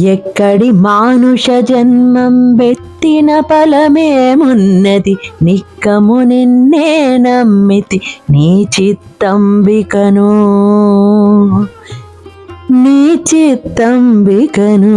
ఎక్కడి మానుష జన్మం వెత్తిన ఫలమేమున్నది నిక్కము నిన్నే నమ్మితి నీ చిత్తంబికను. నీ చిత్తంబికను.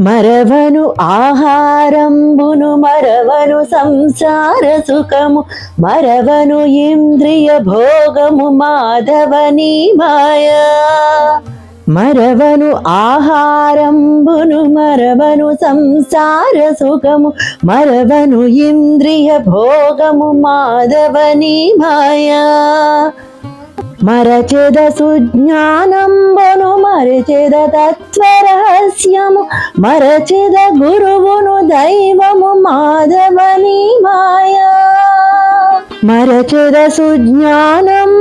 మరవను ఆహారంబును మరవను సంసార సుఖము మరవను ఇంద్రియ భోగము మాధవని మాయా మరవను ఆహారంబును మరవను సంసార సుఖము మరవను ఇంద్రియ భోగము మాధవని మాయా. మరచెద సుజ్ఞానంబును మరచెద తత్వరహస్యము మరచెద గురువును దైవము మాధవని మాయా. మరచెద సుజ్ఞానం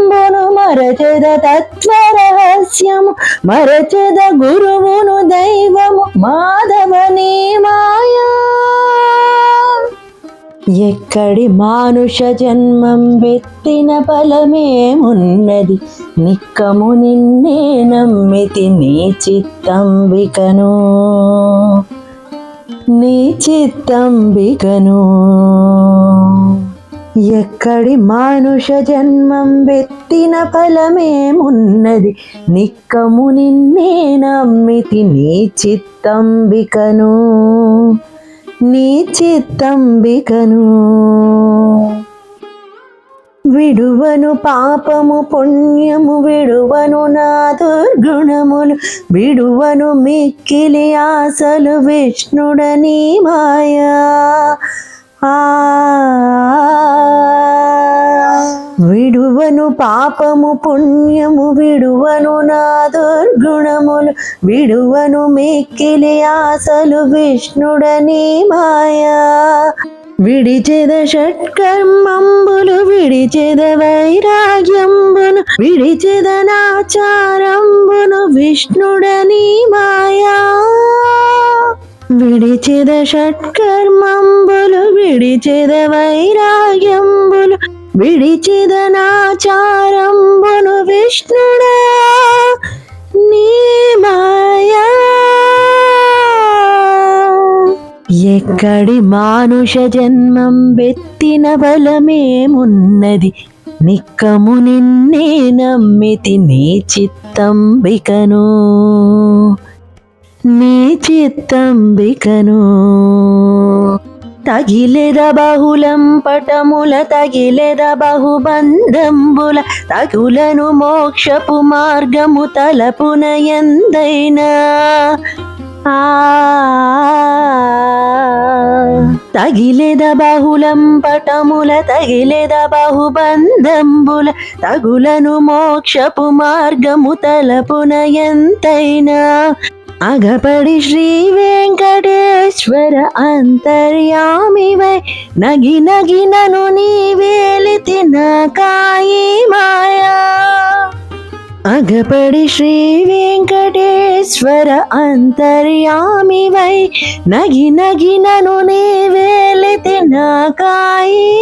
మరచెద తత్వరహస్యము మరచెద గురువును దైవము మాధవని మాయా. ఎక్కడి మానుష జన్మం వెత్తిన ఫలమేమున్నది నిక్కము నిన్నే నమ్మితి నీ చిత్తంబికను. నీ చిత్తంబికను. ఎక్కడి మానుష జన్మం వెత్తిన ఫలమేమున్నది? నిక్కము నిన్నే నమ్మితి నీ చిత్తంబికను. నీ చిత్తంబికను. విడువను పాపము పుణ్యము విడువను నా దుర్గుణములు విడువను మిక్కిలి ఆశలు విష్ణుడని మాయా. విడువను పాపము పుణ్యము విడువను నా దుర్గుణములు విడువను మిక్కిలి ఆశలు విష్ణుడని మాయా విడిచెద షట్కర్మంబులు విడిచెద వైరాగ్యంబును విడిచెద నాచారంబును విష్ణుడని మాయా విడిచెద షట్కర్మంబులు విడిచెద వైరాగ్యంబులు విడిచెద నాచారంబును విష్ణుడా నీ మాయా. ఎక్కడి మానుష జన్మం వెత్తిన బలమేమున్నది? నిక్కము నిన్నే నమ్మితి నీ చిత్తంబికను. నీ చిత్తంబికను తగిలెద బహులం పటముల తగిలెద బహుబంధంబుల తగులను మోక్షపు మార్గము తలపున ఎందైనా? ఆ తగిలెద బహులం పటముల తగిలెద బహుబంధంబుల తగులను మోక్షపు మార్గము తలపున ఎంతైనా? అగపడి శ్రీ వెంకటేశ్వర అంతర్యామివై. నగి నగి నను నీ వేలితి నా కాయి మాయా. అగపడి శ్రీ వెంకటేశ్వర అంతర్యామివై. నగి నగి నను నీ వేలితి నా కాయి.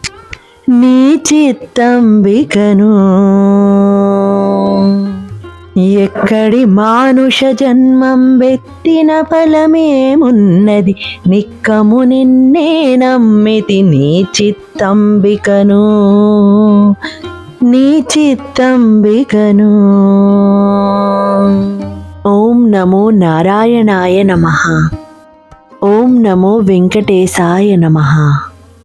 నీ చిత్తంబికను. ఎక్కడి మానుష జన్మం వెత్తిన ఫలమేమున్నది? నిక్కము నిన్నే నమ్మితి నీ చిత్తంబికను. నీ చిత్తంబికను. ఓం నమో నారాయణాయ నమ. ఓం నమో వెంకటేశాయ నమ.